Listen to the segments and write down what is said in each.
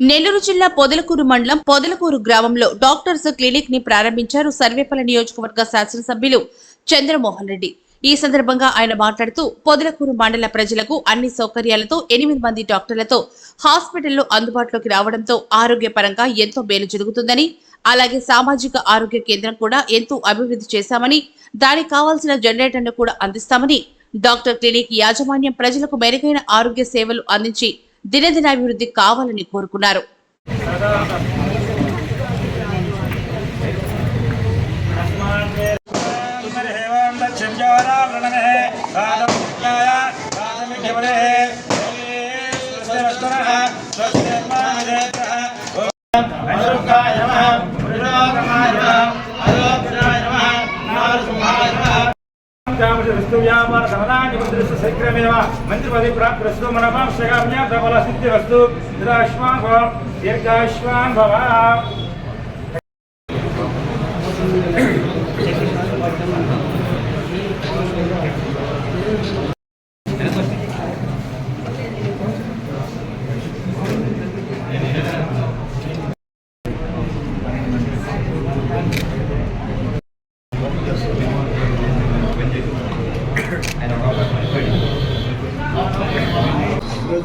నెల్లూరు జిల్లా పొదలకూరు మండలం పొదలకూరు గ్రామంలో డాక్టర్స్ క్లినిక్ని ప్రారంభించారు సర్వేపల్లి నియోజకవర్గ శాసనసభ్యులు చంద్రమోహన్ రెడ్డి. ఈ సందర్భంగా ఆయన మాట్లాడుతూ పొదలకూరు మండల ప్రజలకు అన్ని సౌకర్యాలతో ఎనిమిది మంది డాక్టర్లతో హాస్పిటల్లో అందుబాటులోకి రావడంతో ఆరోగ్యపరంగా ఎంతో మేలు జరుగుతుందని అలాగే సామాజిక ఆరోగ్య కేంద్రం కూడా ఎంతో అభివృద్ధి చేశామని దానికి కావాల్సిన జనరేటర్ను కూడా అందిస్తామని డాక్టర్ క్లినిక్ యాజమాన్యం ప్రజలకు మెరుగైన ఆరోగ్య సేవలు అందించి దినదినాభివృద్ధి కావాలని కోరుకున్నారు. ಚಾಮೃಷ ವಿಷ್ಣು ವ್ಯಾಪಾರ ಧನಧಾನ್ಯಮಂತ್ರಿಸ್ತು ಶೀಘ್ರಮೇವ ಮಂತ್ರಿಪದಿ ಪ್ರಾಪ್ ಪ್ರಸ್ತುತ ಮನಮಾಂಶಗಾಮ್ಯ ಪ್ರಬಲ ಸಿದ್ಧಿರಸ್ತು ದೀರ್ಘಾಶ್ವಾನ್ ಭವ ದೀರ್ಘಾಶ್ವಾನ್ ಭವ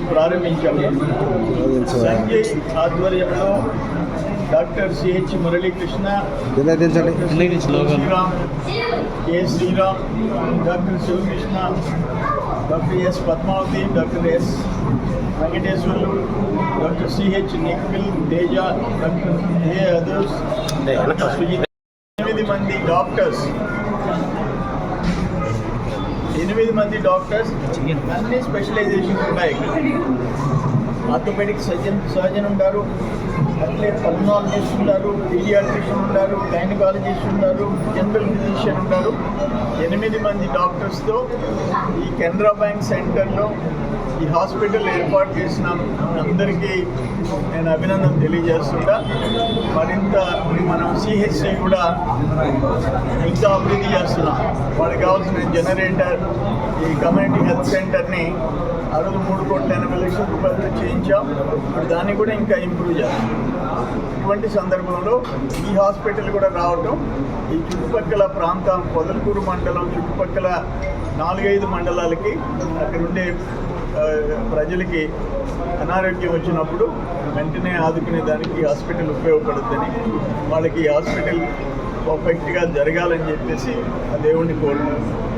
ప్రారంభించాము. సంజయ్ ఆధ్వర్యంలో doctor CH Muralikrishna Sriram K Sriram doctor Sivakrishna doctor S Padmavathi doctor S Venkateswarlu doctor CH Nikhil Teja doctor A others ఎనిమిది మంది డాక్టర్స్ ఎనిమిది మంది డాక్టర్స్ అన్ని స్పెషలైజేషన్ ఉన్నాయి. ఆర్థోపెడిక్ సర్జన్ సర్జన్ ఉంటారు. అట్లే పల్మాలజిస్ట్ ఉంటారు. పీడియాట్రిషియన్ ఉంటారు. గైనకాలజిస్ట్ ఉంటారు. జనరల్ ఫిజిషియన్ ఉంటారు. ఎనిమిది మంది డాక్టర్స్తో ఈ కెనరా బ్యాంక్ సెంటర్లో ఈ హాస్పిటల్ ఏర్పాటు చేసిన అందరికీ నేను అభినందన తెలియజేస్తుంటా. మరింత మనం సిహెచ్సి కూడా ఇంకా అభివృద్ధి చేస్తున్నాం వాళ్ళకి కావాల్సిన జనరేటర్ ఈ కమ్యూనిటీ హెల్త్ సెంటర్ని అరవై మూడు కోట్ల ఎనభై లక్షల రూపాయలతో చేయించాం. ఇప్పుడు దాన్ని కూడా ఇంకా ఇంప్రూవ్ చేస్తాం. ఇటువంటి సందర్భంలో ఈ హాస్పిటల్ కూడా రావటం ఈ చుట్టుపక్కల ప్రాంతం పొదలకూరు మండలం చుట్టుపక్కల నాలుగైదు మండలాలకి అక్కడ ఉండే ప్రజలకి అనారోగ్యం వచ్చినప్పుడు వెంటనే ఆదుకునే దానికి హాస్పిటల్ ఉపయోగపడుద్దని వాళ్ళకి హాస్పిటల్ పర్ఫెక్ట్గా జరగాలని చెప్పేసి ఆ దేవుణ్ణి కోరుకుంటున్నాను